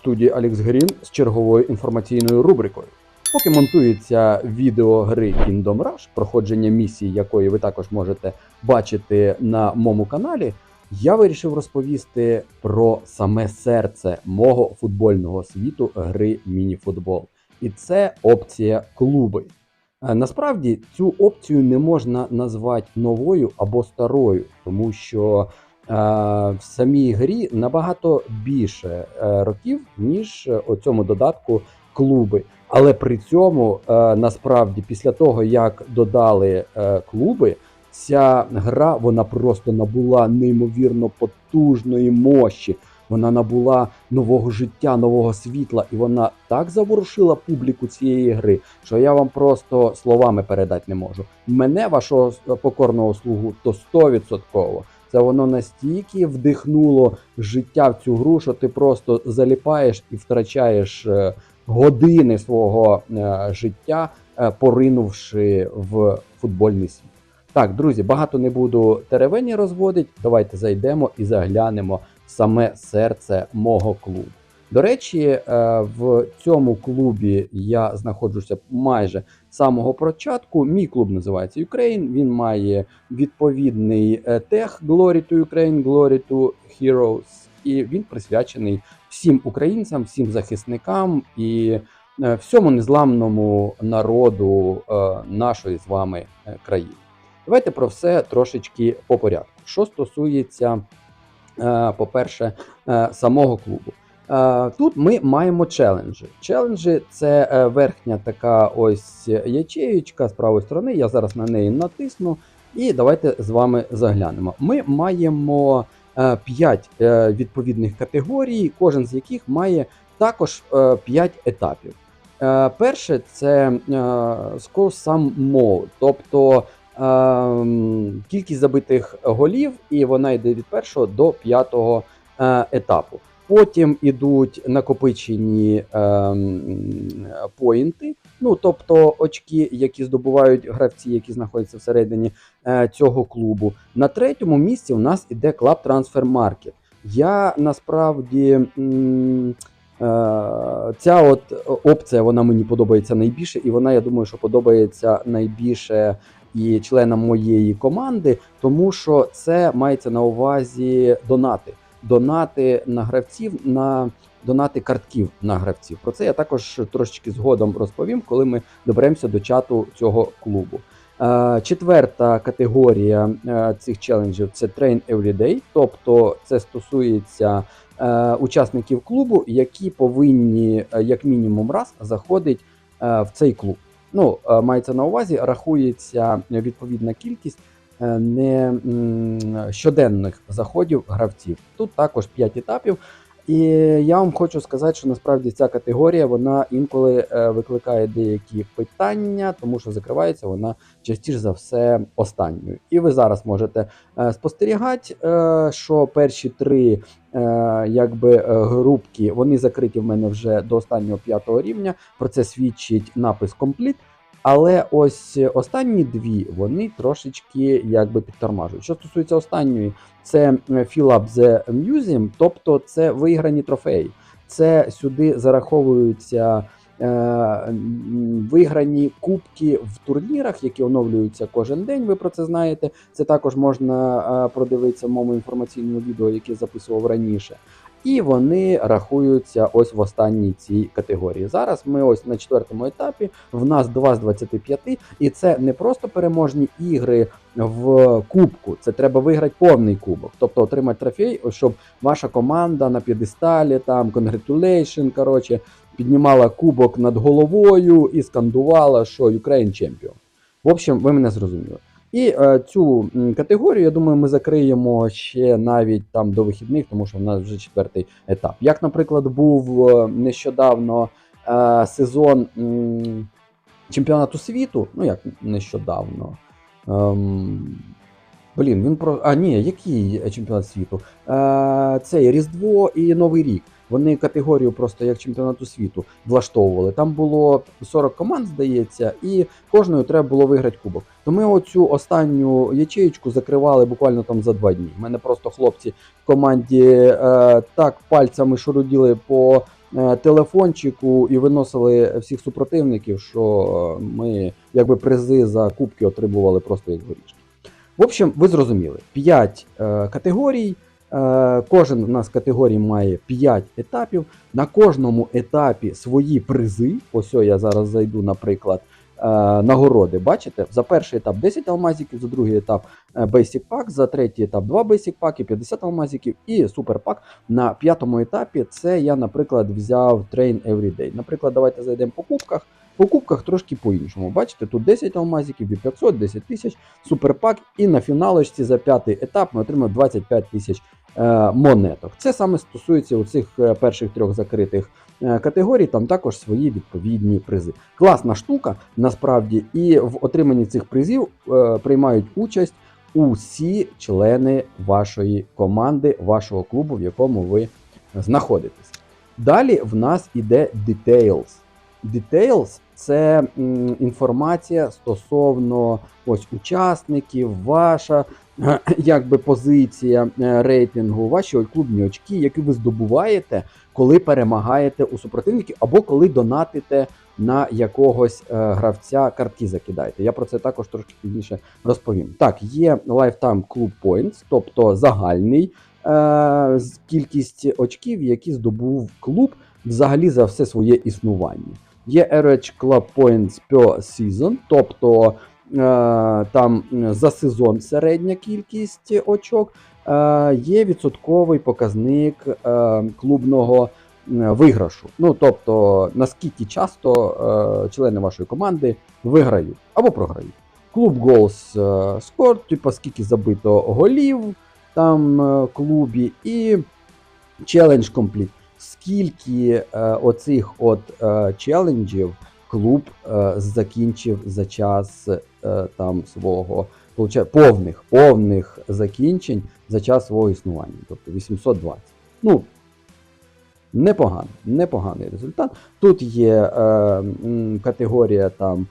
студії Алекс Грін з черговою інформаційною рубрикою. Поки монтується відео гри Kingdom Rush, проходження місії, якої ви також можете бачити на моєму каналі, я вирішив розповісти про саме серце мого футбольного світу гри мініфутбол. І це опція клуби. Е, Насправді цю опцію не можна назвати новою або старою, тому що в самій грі набагато більше е, років, ніж е, у цьому додатку клуби. Але при цьому е, насправді, після того як додали е, клуби, ця гра вона просто набула неймовірно потужної мощі. Вона набула нового життя, нового світла, і вона так заворушила публіку цієї гри, що я вам просто словами передати не можу. Мене, вашого покорного слугу, то 100%. Це воно настільки вдихнуло життя в цю гру, що ти просто заліпаєш і втрачаєш е, години свого е, життя, е, поринувши в футбольний світ. Так, друзі, багато не буду теревені розводити. Давайте зайдемо і заглянемо в саме серце мого клубу. До речі, е, в цьому клубі я знаходжуся майже з самого початку. Мій клуб називається Ukraine. Він має відповідний е, тег Glory to Ukraine, Glory to Heroes, і він присвячений всім українцям, всім захисникам і е, всьому незламному народу нашої з вами країни. Давайте про все трошечки по порядку. Що стосується, по-перше, самого клубу. Е, Тут ми маємо челенджі. Челенджі це е, верхня така ось ячеєчка з правої сторони. Я зараз на неї натисну. І давайте з вами заглянемо. Ми маємо 5 відповідних категорій, кожен з яких має також 5 етапів. Е, Перше це е, score mode, тобто е, кількість забитих голів, і вона йде від першого до п'ятого е, етапу. Потім ідуть накопичені е, поінти, ну тобто очки, які здобувають гравці, які знаходяться всередині е, цього клубу. На третьому місці у нас іде Club Transfer Market. Я насправді. м, Е, Ця от опція вона мені подобається найбільше, і вона, я думаю, що подобається найбільше і членам моєї команди, тому що це мається на увазі донати. Донати на гравців, на донати картків на гравців. Про це я також трошечки згодом розповім, коли ми доберемося до чату цього клубу. Е, Четверта категорія е, цих челенджів це Train Everyday, тобто це стосується е, учасників клубу, які повинні як мінімум раз заходити в цей клуб. Ну, мається на увазі, рахується відповідна кількість не щоденних заходів гравців. Тут також 5 етапів. І я вам хочу сказати, що насправді ця категорія вона інколи е, викликає деякі питання, тому що закривається вона частіше за все останньою. І ви зараз можете е, спостерігати, е, що перші три е, якби е, групки вони закриті в мене вже до останнього п'ятого рівня. Про це свідчить напис Complete. Але ось останні дві вони трошечки якби підтормажують. Що стосується останньої, це е, Fill Up the Museum, тобто це виграні трофеї. Це сюди зараховуються е, виграні кубки в турнірах, які оновлюються кожен день. Ви про це знаєте. Це також можна е, продивитися в моєму інформаційному відео, яке записував раніше. І вони рахуються ось в останній цій категорії. Зараз ми ось на четвертому етапі. В нас 2 з 25, і це не просто переможні ігри в кубку. Це треба виграти повний кубок, тобто отримати трофей, щоб ваша команда на п'єдесталі, там congratulation, коротше, піднімала кубок над головою і скандувала, що Ukraine Champion. В общем, ви мене зрозуміли. І е, цю категорію, я думаю, ми закриємо ще навіть там до вихідних, тому що в нас вже четвертий етап. Як, наприклад, був е, нещодавно е, сезон м, чемпіонату світу, ну як нещодавно. Ем, блін, він про. А, ні, який чемпіонат світу? Е, цей Різдво і Новий рік. Вони категорію просто як чемпіонату світу влаштовували. Там було 40 команд, здається, і кожною треба було виграти кубок. То ми оцю останню ячеєчку закривали буквально там за два дні. У мене просто хлопці в команді е, так пальцями шуруділи по е, телефончику і виносили всіх супротивників, що ми якби призи за кубки отримували просто як горішки. В общем, ви зрозуміли, 5 е, категорій. Е, Кожен у нас категорій має 5 етапів. На кожному етапі свої призи. Ось я зараз зайду, наприклад, е, нагороди. Бачите, за перший етап 10 алмазиків, за другий етап е, Basic Pack, за третій етап 2 Basic Pack, 50 алмазиків і Super Pack. На п'ятому етапі це я, наприклад, взяв Train Everyday. Наприклад, давайте зайдемо по кубках. По кубках трошки по-іншому. Бачите, тут 10 алмазиків, 500, 10 тисяч, суперпак, і на фіналочці за п'ятий етап ми отримаємо 25 тисяч монеток. Це саме стосується у цих е, перших трьох закритих е, категорій, там також свої відповідні призи. Класна штука, насправді, і в отриманні цих призів е, приймають участь усі члени вашої команди, вашого клубу, в якому ви знаходитесь. Далі в нас іде Details. Details – це інформація стосовно ось учасників, ваша е, якби позиція е, рейтингу, ваші клубні очки, які ви здобуваєте, коли перемагаєте у супротивників, або коли донатите на якогось е, гравця картки закидаєте. Я про це також трошки пізніше розповім. Так, є Lifetime Club Points, тобто загальний е, кількість очків, які здобув клуб взагалі за все своє існування. Є Average Club Points per Season, тобто там за сезон середня кількість очок. Е, є відсотковий показник е, клубного виграшу. Ну, тобто, наскільки часто е, члени вашої команди виграють або програють. Клуб Goals е, Score, типу скільки забито голів там е, клубі, і Challenge Complete. Скільки е, оцих от е, челенджів клуб е, закінчив за час е, там свого повних, повних закінчень за час свого існування, тобто 820. Ну, непоганий непоганий результат. Тут є е, категорія там е,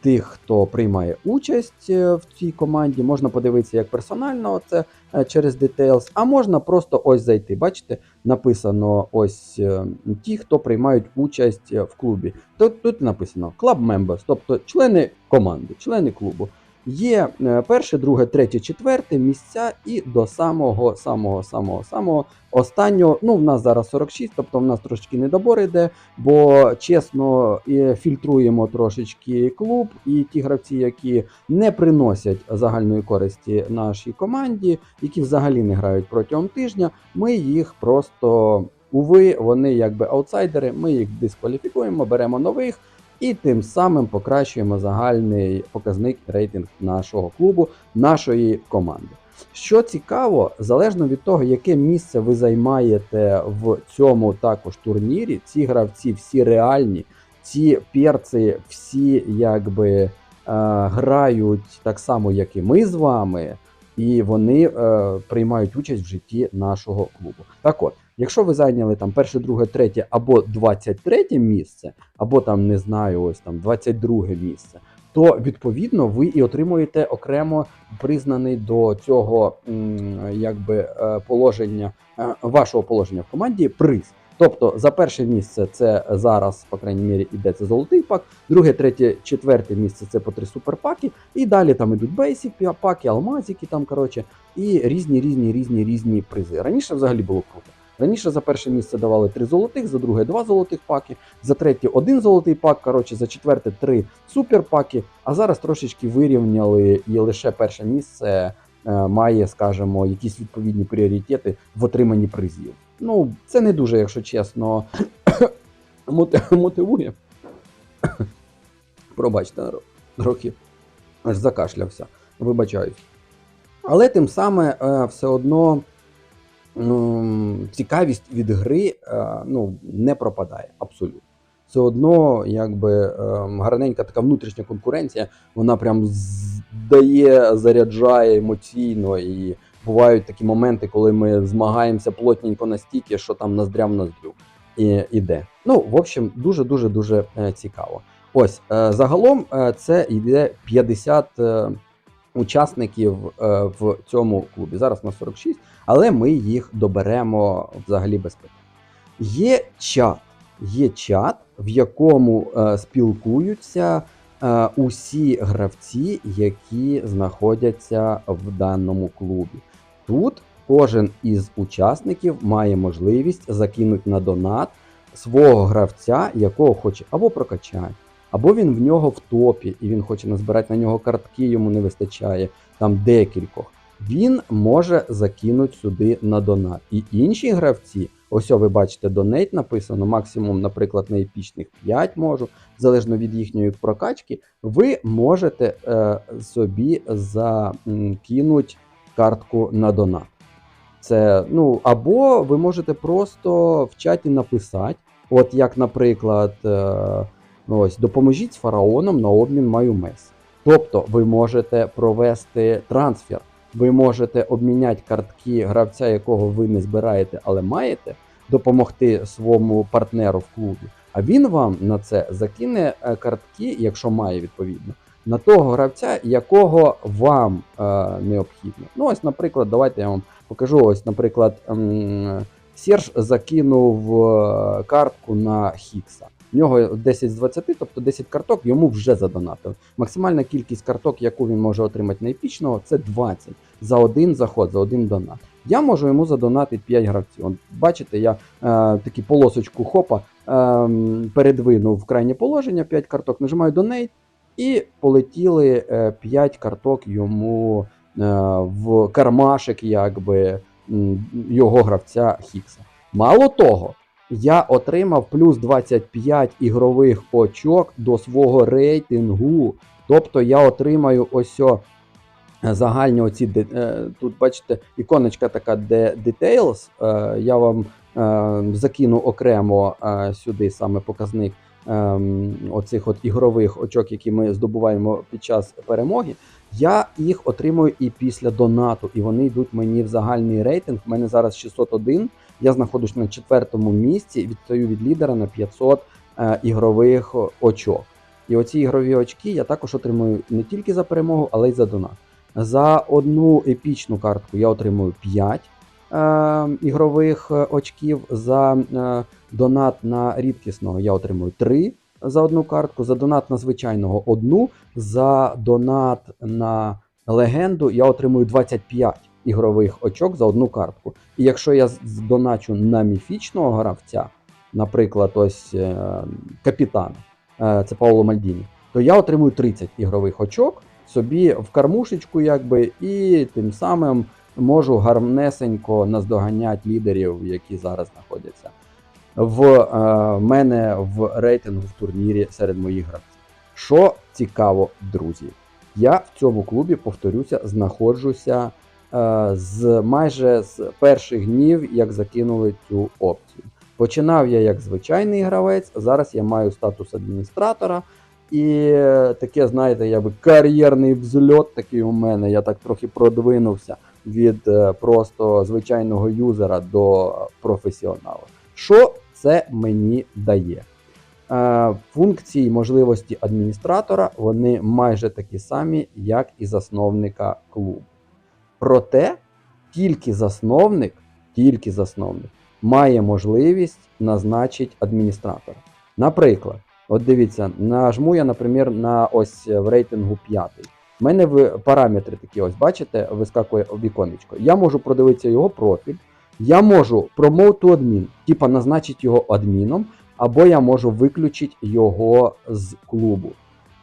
тих, хто приймає участь е, в цій команді. Можна подивитися як персонально це е, через Details, а можна просто ось зайти. Бачите, написано ось е, ті, хто приймають участь е, в клубі. Тут, тут написано Club Members, тобто члени команди, члени клубу. Є е, перше, друге, третє, четверте місця і до самого, самого, самого, самого останнього. Ну, в нас зараз 46, тобто в нас трошки недобор йде, бо чесно фільтруємо трошечки клуб, і ті гравці, які не приносять загальної користі нашій команді, які взагалі не грають протягом тижня, ми їх просто. Уви, вони якби аутсайдери, ми їх дискваліфікуємо, беремо нових і тим самим покращуємо загальний показник рейтинг нашого клубу, нашої команди. Що цікаво, залежно від того, яке місце ви займаєте в цьому також турнірі, ці гравці всі реальні, ці перці всі якби е, грають так само, як і ми з вами, і вони е, приймають участь в житті нашого клубу. Так от, якщо ви зайняли там перше, друге, третє або 23 місце, або там не знаю, ось там 22 місце, то відповідно ви і отримуєте окремо признаний до цього якби е, положення е, вашого положення в команді приз. Тобто за перше місце це зараз, по крайній мірі, іде це золотий пак, друге, третє, четверте місце це по три суперпаки, і далі там ідуть бейсік паки, алмазики там, коротше, і різні, різні, різні, різні призи. Раніше взагалі було круто. Раніше за перше місце давали три золотих, за друге два золотих паки, за третє один золотий пак, коротше, за четверте три суперпаки. А зараз трошечки вирівняли і лише перше місце е, має, скажімо, якісь відповідні пріоритети в отриманні призів. Ну, це не дуже, якщо чесно, мотивує. Пробачте, трохи аж закашлявся, вибачаюсь. Але тим саме е, все одно цікавість від гри е, ну, не пропадає абсолютно. Все одно, якби е, гарненька така внутрішня конкуренція, вона прям здає, заряджає емоційно. І бувають такі моменти, коли ми змагаємося плотненько настільки, що там ноздря в ноздрю і, іде. Ну, в общем, дуже дуже дуже цікаво. Ось е, загалом це йде 50 е, учасників е, в цьому клубі. Зараз на 46, але ми їх доберемо взагалі без питань. Є чат. є чат, в якому е, спілкуються е, усі гравці, які знаходяться в даному клубі. Тут кожен із учасників має можливість закинути на донат свого гравця, якого хоче або прокачати, або він в нього в топі, і він хоче назбирати на нього картки, йому не вистачає там декількох. Він може закинути сюди на донат. І інші гравці, ось ви бачите, донейт написано, максимум, наприклад, на епічних 5 можу, залежно від їхньої прокачки, ви можете е, собі закинути картку на донат. Це, ну, або ви можете просто в чаті написати, от як, наприклад, е, ну, ось, допоможіть з фараоном на обмін маю мес. Тобто ви можете провести трансфер, ви можете обміняти картки гравця, якого ви не збираєте, але маєте, допомогти своєму партнеру в клубі. А він вам на це закине е, картки, якщо має відповідно, на того гравця, якого вам е, необхідно. Ну, ось, наприклад, давайте я вам покажу. Ось, наприклад, Серж закинув е, картку на Хікса. В нього 10 з 20, тобто 10 карток йому вже задонатив. Максимальна кількість карток, яку він може отримати на це 20 за один заход, за один донат. Я можу йому задонатити 5 гравців. От, бачите, я е, такі полосочку хопа е, передвинув в крайнє положення, 5 карток, нажимаю Donate, і полетіли е, 5 карток йому е, в кармашик, якби його гравця Хікса. Мало того, я отримав плюс 25 ігрових очок до свого рейтингу. Тобто я отримаю ось о, загальні оці е, тут, бачите, іконочка така, де Details. Е, Я вам е, закину окремо сюди саме показник оцих от ігрових очок, які ми здобуваємо під час перемоги. Я їх отримую і після донату, і вони йдуть мені в загальний рейтинг. У мене зараз 601. Я знаходжусь на четвертому місці, відстаю від лідера на 500 е, ігрових очок. І оці ігрові очки я також отримую не тільки за перемогу, але й за донат. За одну епічну картку я отримую 5 е, ігрових очків. За е, донат на рідкісного я отримую 3 за одну картку. За донат на звичайного одну. За донат на легенду я отримую 25 ігрових очок за одну картку. І якщо я здоначу на міфічного гравця, наприклад, ось е, капітан, е, це Пауло Мальдіні, то я отримую 30 ігрових очок собі в кармушечку, якби, і тим самим можу гарнесенько наздоганяти лідерів, які зараз знаходяться в е, мене в рейтингу в турнірі серед моїх гравців. Що цікаво, друзі, я в цьому клубі, повторюся, знаходжуся з майже з перших днів, як закинули цю опцію. Починав я як звичайний гравець, зараз я маю статус адміністратора. І е, таке, знаєте, якби кар'єрний взльот такий у мене. Я так трохи продвинувся від е, просто звичайного юзера до професіонала. Що це мені дає? Е, Функції можливості адміністратора вони майже такі самі, як і засновника клубу. Проте тільки засновник, тільки засновник має можливість назначити адміністратора. Наприклад, от дивіться, нажму я, наприклад, на ось в рейтингу 5. У мене в параметри такі, ось бачите, вискакує віконечко. Я можу продивитися його профіль, я можу промоуту адмін, типа назначити його адміном, або я можу виключити його з клубу.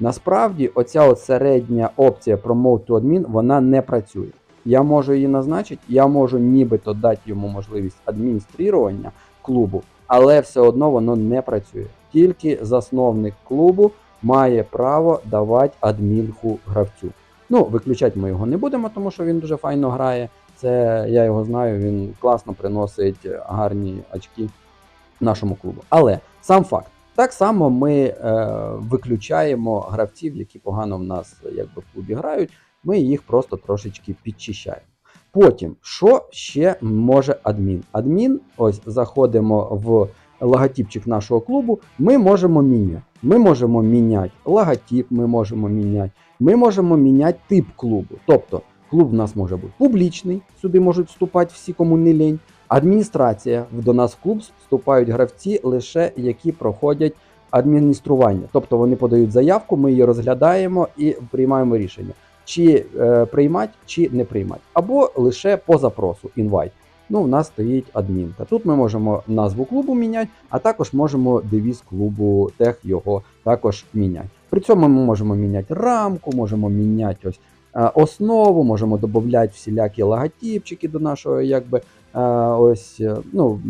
Насправді, оця от середня опція Promote to Admin, вона не працює. Я можу її назначити, я можу нібито дати йому можливість адміністрування клубу, але все одно воно не працює. Тільки засновник клубу має право давати адмінку гравцю. Ну, виключати ми його не будемо, тому що він дуже файно грає. Це я його знаю, він класно приносить гарні очки нашому клубу. Але сам факт. Так само ми е, виключаємо гравців, які погано в нас якби, в клубі грають, ми їх просто трошечки підчищаємо. Потім, що ще може адмін? Адмін, ось заходимо в логотипчик нашого клубу, ми можемо міняти. Ми можемо міняти логотип, ми можемо міняти, ми можемо міняти тип клубу. Тобто Клуб в нас може бути публічний, сюди можуть вступати всі, кому не лінь. Адміністрація до нас в клуб вступають гравці лише які проходять адміністрування. Тобто вони подають заявку, ми її розглядаємо і приймаємо рішення, чи е, приймати, чи не приймати, або лише по запросу інвайт. Ну, в нас стоїть адмінка. Тут ми можемо назву клубу міняти, а також можемо девіз клубу тех його також міняти. При цьому ми можемо міняти рамку, можемо міняти ось е, основу, можемо додати всілякі логотипчики до нашого, якби е, ось е, ну,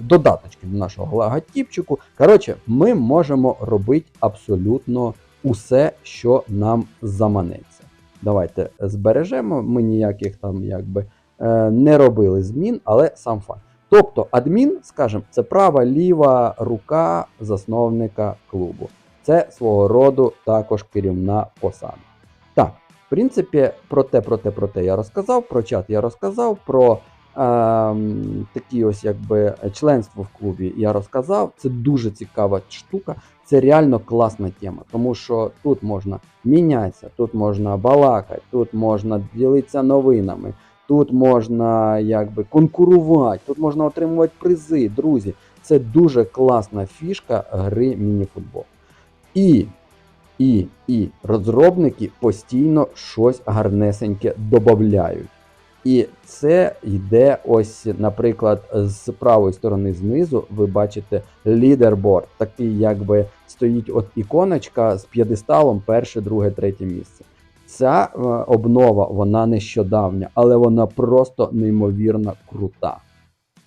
додаточки до нашого логотипчику. Коротше, ми можемо робити абсолютно усе, що нам заманеться. Давайте збережемо. Ми ніяких там якби е, не робили змін, але сам факт. Тобто, адмін, скажімо, це права ліва рука засновника клубу. Це свого роду також керівна посада. Так, в принципі, про те, про те, про те я розказав, про чат я розказав, про такі ось якби членство в клубі я розказав. Це дуже цікава штука, це реально класна тема, тому що тут можна мінятися, тут можна балакати, тут можна ділитися новинами. Тут можна якби конкурувати, тут можна отримувати призи, друзі. Це дуже класна фішка гри мініфутбол. І, і, і розробники постійно щось гарнесеньке додають. І це йде ось, наприклад, з правої сторони знизу ви бачите лідерборд, такий, якби стоїть от іконочка з п'єдесталом перше, друге, третє місце. Ця е, обнова вона нещодавня, але вона просто неймовірно крута.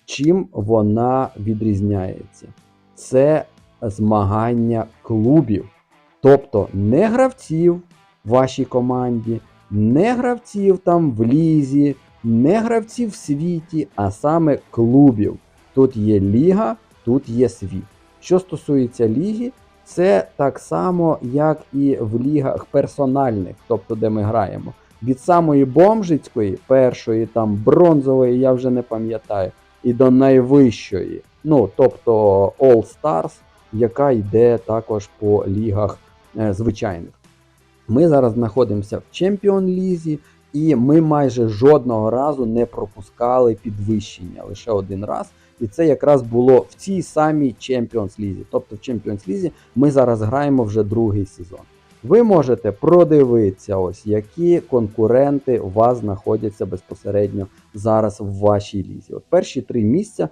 Чим вона відрізняється? Це змагання клубів, тобто не гравців в вашій команді, не гравців там в лізі, не гравців в світі, а саме клубів. Тут є ліга, тут є світ. Що стосується ліги, це так само, як і в лігах персональних, тобто де ми граємо. Від самої бомжицької, першої, там бронзової, я вже не пам'ятаю, і до найвищої, ну тобто All Stars, яка йде також по лігах е, звичайних. Ми зараз знаходимося в Чемпіон Лізі, і ми майже жодного разу не пропускали підвищення лише один раз. І це якраз було в цій самій Champions League. Тобто в Champions League ми зараз граємо вже другий сезон. Ви можете продивитися, ось які конкуренти у вас знаходяться безпосередньо зараз в вашій лізі. От перші три місця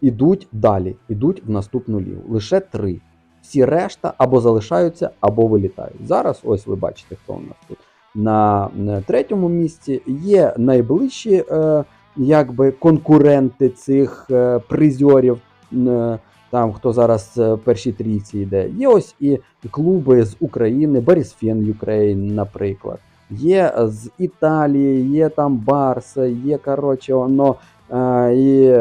ідуть далі, ідуть в наступну лігу. Лише три. Всі решта або залишаються, або вилітають. Зараз, ось ви бачите, хто у нас тут на е, третьому місці. Є найближчі е, якби конкуренти цих е, призерів. Е, там хто зараз першій трійці йде. Є ось і клуби з України, Борисфен Ukraine, наприклад. Є з Італії, є там Барса, є коротше, воно і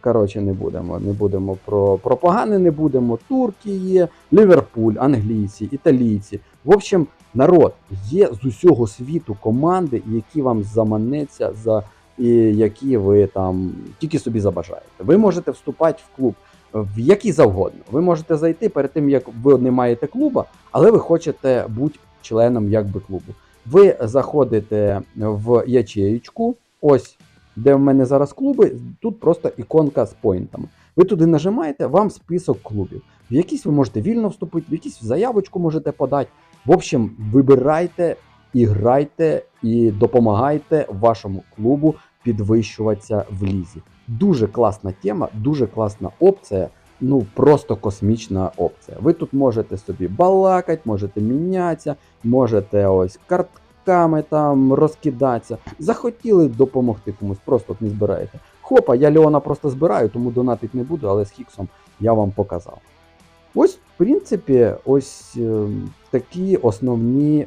коротше не будемо. Не будемо про, про не будемо. Турки є, Ліверпуль, англійці, італійці. В общем, народ є з усього світу команди, які вам заманеться за і які ви там тільки собі забажаєте. Ви можете вступати в клуб в який завгодно. Ви можете зайти перед тим, як ви не маєте клуба, але ви хочете бути членом якби клубу. Ви заходите в ячеючку, ось де в мене зараз клуби, тут просто іконка з поінтами. Ви туди нажимаєте, вам список клубів. В якісь ви можете вільно вступити, в якісь заявочку можете подати. В общем, вибирайте і грайте, і допомагайте вашому клубу підвищуватися в лізі. Дуже класна тема, дуже класна опція. Ну просто космічна опція. Ви тут можете собі балакати, можете мінятися, можете ось картками там розкидатися. Захотіли допомогти комусь, просто не збираєте. Хопа, я Леона просто збираю, тому донатить не буду, але з Хіксом я вам показав. Ось, в принципі, ось е, такі основні е,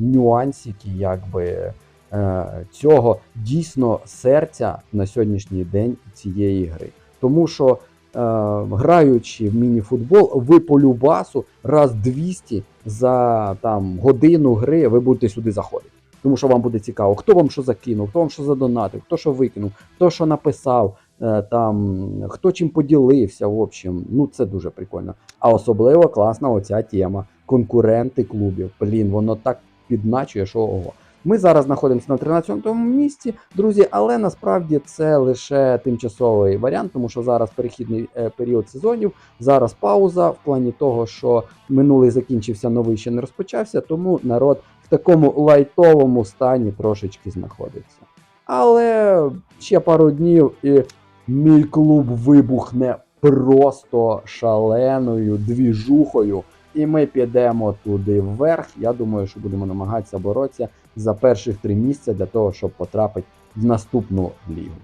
нюансики, якби е, цього дійсно серця на сьогоднішній день цієї гри. Тому що граючи в міні-футбол, ви по любасу раз 200 за там годину гри ви будете сюди заходити. Тому що вам буде цікаво, хто вам що закинув, хто вам що задонатив, хто що викинув, хто що написав, е, там хто чим поділився. В общем, ну це дуже прикольно. А особливо класна оця тема. Конкуренти клубів. Блін, воно так підначує, що ого. Ми зараз знаходимося на 13-му місці, друзі, але насправді це лише тимчасовий варіант, тому що зараз перехідний е, період сезонів, зараз пауза в плані того, що минулий закінчився, новий ще не розпочався, тому народ в такому лайтовому стані трошечки знаходиться. Але ще пару днів і мій клуб вибухне просто шаленою двіжухою. І ми підемо туди вверх. Я думаю, що будемо намагатися боротися за перших три місця для того, щоб потрапити в наступну лігу.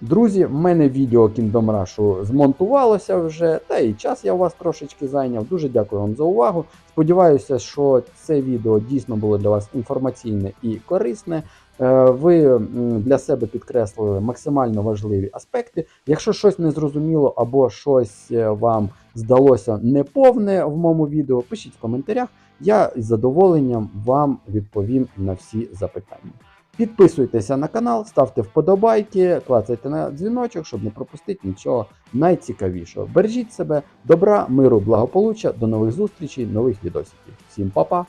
Друзі, в мене відео Kingdom Rush змонтувалося вже, та і час я у вас трошечки зайняв. Дуже дякую вам за увагу. Сподіваюся, що це відео дійсно було для вас інформаційне і корисне. Е, Ви для себе підкреслили максимально важливі аспекти. Якщо щось не зрозуміло або щось е, вам здалося неповне в моєму відео, пишіть в коментарях. Я із задоволенням вам відповім на всі запитання. Підписуйтеся на канал, ставте вподобайки, клацайте на дзвіночок, щоб не пропустити нічого найцікавішого. Бережіть себе, добра, миру, благополуччя, до нових зустрічей, нових відосиків. Всім па-па!